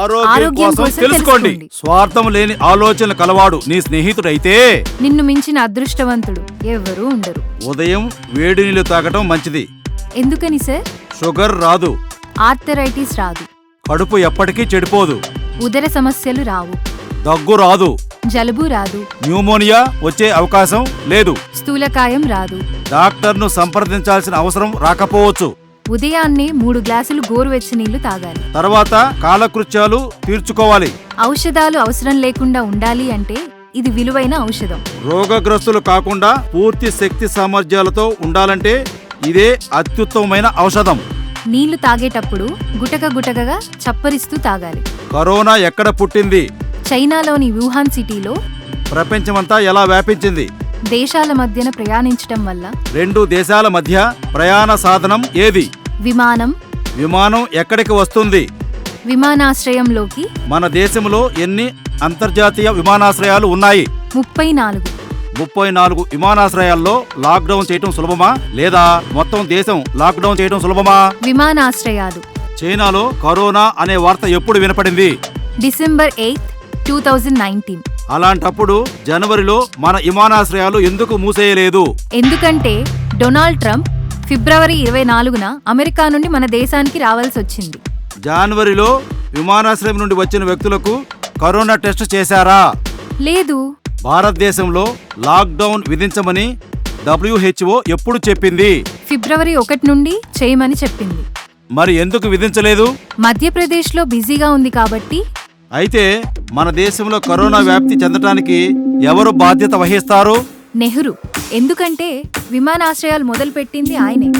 ఆరోగ్యం కోసం తెలుసుకోండి. స్వార్థం లేని ఆలోచనలు కలవాడు నీ స్నేహితుడైతే నిన్ను మించిన అదృష్టవంతుడు ఎవరూ ఉండరు. ఉదయం వేడి నీళ్ళు తాగటం మంచిది. ఎందుకని సార్? షుగర్ రాదు. ఆర్థరైటిస్ రాదు. కడుపు ఎప్పటికీ చెడిపోదు. ఉదర సమస్యలు రావు. దగ్గు రాదు. జలుబు రాదు. న్యూమోనియా వచ్చే అవకాశం లేదు. స్థూలకాయం రాదు. డాక్టర్ను సంప్రదించాల్సిన అవసరం రాకపోవచ్చు. ఉదయాన్నే మూడు గ్లాసులు గోరువెచ్చ నీళ్ళు తాగాలి. తర్వాత కాలకృత్యాలు తీర్చుకోవాలి. ఔషధాలు అవసరం లేకుండా ఉండాలి అంటే ఇది విలువైన ఔషధం. రోగగ్రస్తులు కాకుండా పూర్తి శక్తి సామర్థ్యాలతో ఉండాలంటే ఇదే అత్యుత్తమమైన ఔషధం. నీళ్ళు తాగేటప్పుడు గుటక గుటకగా చప్పరిస్తూ తాగాలి. కరోనా ఎక్కడ పుట్టింది? చైనాలోని వుహాన్ సిటీలో ప్రపంచమంతా ఎలా వ్యాపించింది? దేశాల మధ్యన ప్రయాణించటం వల్ల రెండు దేశాల మధ్య ప్రయాణ సాధనం ఏది? విమానం విమానం ఎక్కడికి వస్తుంది? విమానాశ్రయంలోకి మన దేశంలో ఎన్ని అంతర్జాతీయ విమానాశ్రయాలు ఉన్నాయి? ముప్పై నాలుగు. ముప్పై నాలుగు విమానాశ్రయాల్లో లాక్డౌన్ చేయటం సులభమా లేదా మొత్తం దేశం లాక్డౌన్ చేయటం సులభమా? విమానాశ్రయాలు. చైనాలో కరోనా అనే వార్త ఎప్పుడు వినపడింది? December eighth two thousand nineteen. అలాంటప్పుడు జనవరిలో మన విమానాశ్రయాలు ఎందుకు మూసేయలేదు? ఎందుకంటే డొనాల్డ్ ట్రంప్ ఫిబ్రవరి ఇరవై నాలుగున అమెరికా నుండి మన దేశానికి రావాల్సి వచ్చింది. జనవరిలో విమానాశ్రయం నుండి వచ్చిన వ్యక్తులకు కరోనా టెస్ట్ చేశారా? లేదు. భారతదేశంలో లాక్డౌన్ విధించమని డబ్ల్యూహెచ్ఓ ఎప్పుడు చెప్పింది? ఫిబ్రవరి ఒకటి నుండి చేయమని చెప్పింది. మరి ఎందుకు విధించలేదు? మధ్యప్రదేశ్లో బిజీగా ఉంది కాబట్టి అయితే మన దేశంలో కరోనా వ్యాప్తి చెందటానికి ఎవరు బాధ్యత వహిస్తారు? నెహ్రూ. ఎందుకంటే విమానాశ్రయాలు మొదలుపెట్టింది ఆయనే.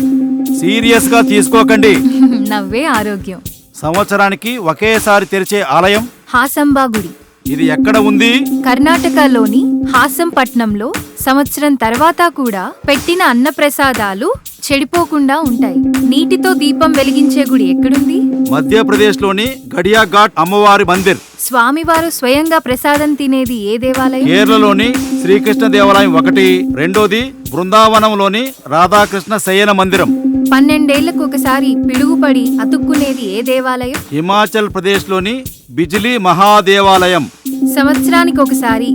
సీరియస్గా తీసుకోకండి. నవ్వే ఆరోగ్యం. సంవత్సరానికి ఒకేసారి తెరిచే ఆలయం? హాసంబా గుడి. ఇది ఎక్కడ ఉంది? కర్ణాటకలోని హాసంపట్నంలో సంవత్సరం తర్వాత కూడా పెట్టిన అన్నప్రసాదాలు చెడిపోకుండా ఉంటాయి. నీటితో దీపం వెలిగించే గుడి ఎక్కడుంది? మధ్యప్రదేశ్లోని గడియా ఘాట్ అమ్మవారి మందిర్. స్వామివారు స్వయంగా ప్రసాదం తినేది ఏ దేవాలయం? కేరళలోని శ్రీకృష్ణ దేవాలయం ఒకటి రెండోది బృందావనంలోని రాధాకృష్ణ శయన మందిరం. పన్నెండేళ్ళకు ఒకసారి పిడుగుపడి అతుక్కునేది ఏ దేవాలయం? హిమాచల్ ప్రదేశ్లోని బిజిలీ మహాదేవాలయం. సంవత్సరానికి ఒకసారి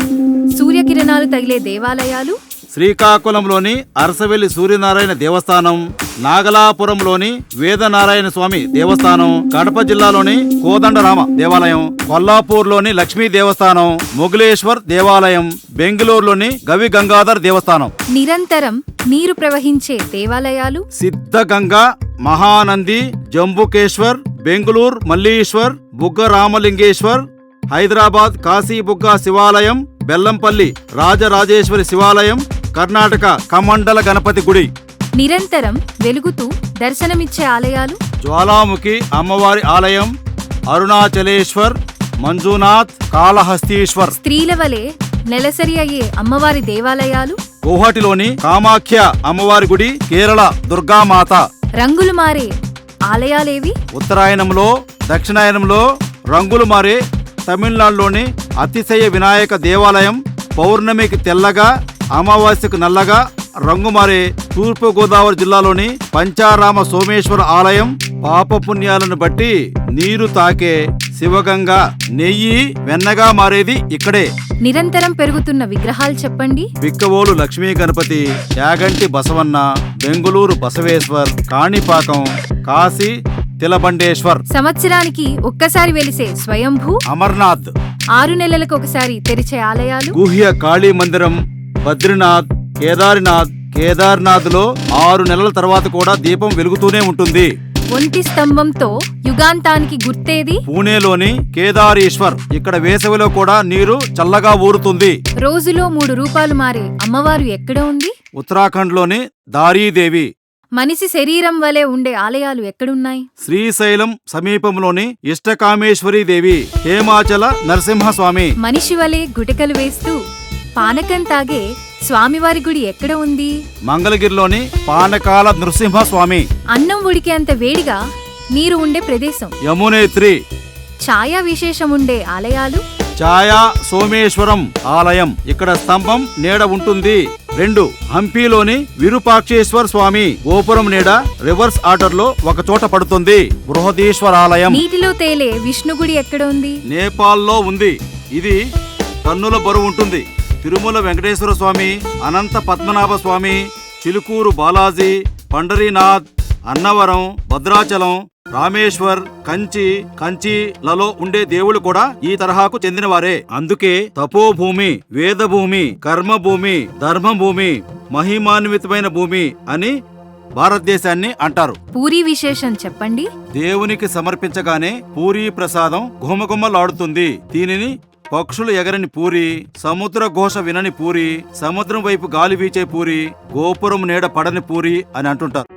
సూర్యకిరణాలు తగిలే దేవాలయాలు? శ్రీకాకుళంలోని అరసవెల్లి సూర్యనారాయణ దేవస్థానం నాగలాపురంలోని వేదనారాయణ స్వామి దేవస్థానం కడప జిల్లాలోని కోదండరామ దేవాలయం కొల్లాపూర్లోని లక్ష్మీ దేవస్థానం మొగులేశ్వర్ దేవాలయం బెంగళూరులోని గవి గంగాధర్ దేవస్థానం. నిరంతరం నీరు ప్రవహించే దేవాలయాలు సిద్ధగంగా మహానంది జంబుకేశ్వర్ బెంగళూరు మల్లీశ్వర్ బుగ్గ రామలింగేశ్వర్ హైదరాబాద్ కాశీబుగ్గ శివాలయం బెల్లంపల్లి రాజరాజేశ్వరి శివాలయం కర్ణాటక కమండల గణపతి గుడి. నిరంతరం వెలుగుతూ దర్శనమిచ్చే ఆలయాలు? జ్వాలాముఖి అమ్మవారి ఆలయం అరుణాచలేశ్వర్ మంజునాథ్ కాళహస్తీశ్వర్. స్త్రీల వలె నెలసరి అయ్యే అమ్మవారి దేవాలయాలు? గౌహటిలోని కామాఖ్య అమ్మవారి గుడి కేరళ దుర్గామాత. రంగులు మారే ఆలయాలేవి? ఉత్తరాయణంలో దక్షిణాయనంలో రంగులు మారే తమిళనాడులోని అతిశయ వినాయక దేవాలయం పౌర్ణమికి తెల్లగా అమావాస్యకు నల్లగా రంగు మారే తూర్పు గోదావరి జిల్లాలోని పంచారామ సోమేశ్వర ఆలయం పాపపుణ్యాలను బట్టి నీరు తాకే శివగంగా నెయ్యి వెన్నగా మారేది ఇక్కడే. నిరంతరం పెరుగుతున్న విగ్రహాలు చెప్పండి. బిక్కవోలు లక్ష్మీ గణపతి యాగంటి బసవన్న బెంగుళూరు బసవేశ్వర్ కాణిపాకం కాశీ తిలబండేశ్వర్. సంవత్సరానికి ఒక్కసారి వెలిసే స్వయంభూ అమర్నాథ్. ఆరు నెలలకు ఒకసారి తెరిచే ఆలయాలు. గుహ్య కాళీ మందిరం బద్రీనాథ్ కేదార్నాథ్ కేదార్నాథ్లో ఆరు నెలల తర్వాత కూడా దీపం వెలుగుతూనే ఉంటుంది. ఒంటి స్తంభంతో యుగాంతానికి గుర్తేది? పూణేలోని కేదారేశ్వర్ ఇక్కడ వేసవిలో కూడా నీరు చల్లగా ఊరుతుంది. రోజులో మూడు రూపాలు మారే అమ్మవారు ఎక్కడ ఉంది? ఉత్తరాఖండ్లోని దారీదేవి. మనిషి శరీరం వలె ఉండే ఆలయాలు ఎక్కడున్నాయి? శ్రీశైలం సమీపంలోని ఇష్టకామేశ్వరి దేవి హేమాచల నరసింహస్వామి. మనిషి వలె గుటకలు వేస్తూ పానకం తాగే స్వామివారి గుడి ఎక్కడ ఉంది? మంగళగిరిలోని పానకాల నృసింహస్వామి. అన్నం ఉడికేంత వేడిగా నీరు ఉండే ప్రదేశం. యమునేత్రి. ఛాయా విశేషం ఉండే ఆలయాలు? ఛాయా సోమేశ్వరం ఆలయం. ఇక్కడ స్తంభం నీడ ఉంటుంది. రెండు హంపీలోని విరూపాక్షేశ్వర స్వామి. గోపురం నీడ రివర్స్ ఆర్డర్లో ఒక చోట పడుతుంది. బృహదీశ్వర ఆలయం. నీటిలో తేలే విష్ణుగుడి ఎక్కడ ఉంది? నేపాల్లో ఉంది. ఇది టన్నుల బరువు ఉంటుంది. తిరుమల వెంకటేశ్వర స్వామి అనంత పద్మనాభ స్వామి చిలుకూరు బాలాజీ పండరీనాథ్ అన్నవరం భద్రాచలం రామేశ్వర్ కంచి కంచిలలో ఉండే దేవుళ్ళు కూడా ఈ తరహాకు చెందినవారే. అందుకే తపోభూమి వేదభూమి కర్మభూమి ధర్మభూమి మహిమాన్వితమైన భూమి అని భారతదేశాన్ని అంటారు. పూరి విశేషం చెప్పండి. దేవునికి సమర్పించగానే పూరీ ప్రసాదం ఘుమఘుమలాడుతుంది. దీనిని పక్షులు ఎగరని పూరి సముద్ర ఘోష వినని పూరి సముద్రం వైపు గాలి వీచే పూరి గోపురం నీడ పడని పూరి అని అంటుంటారు.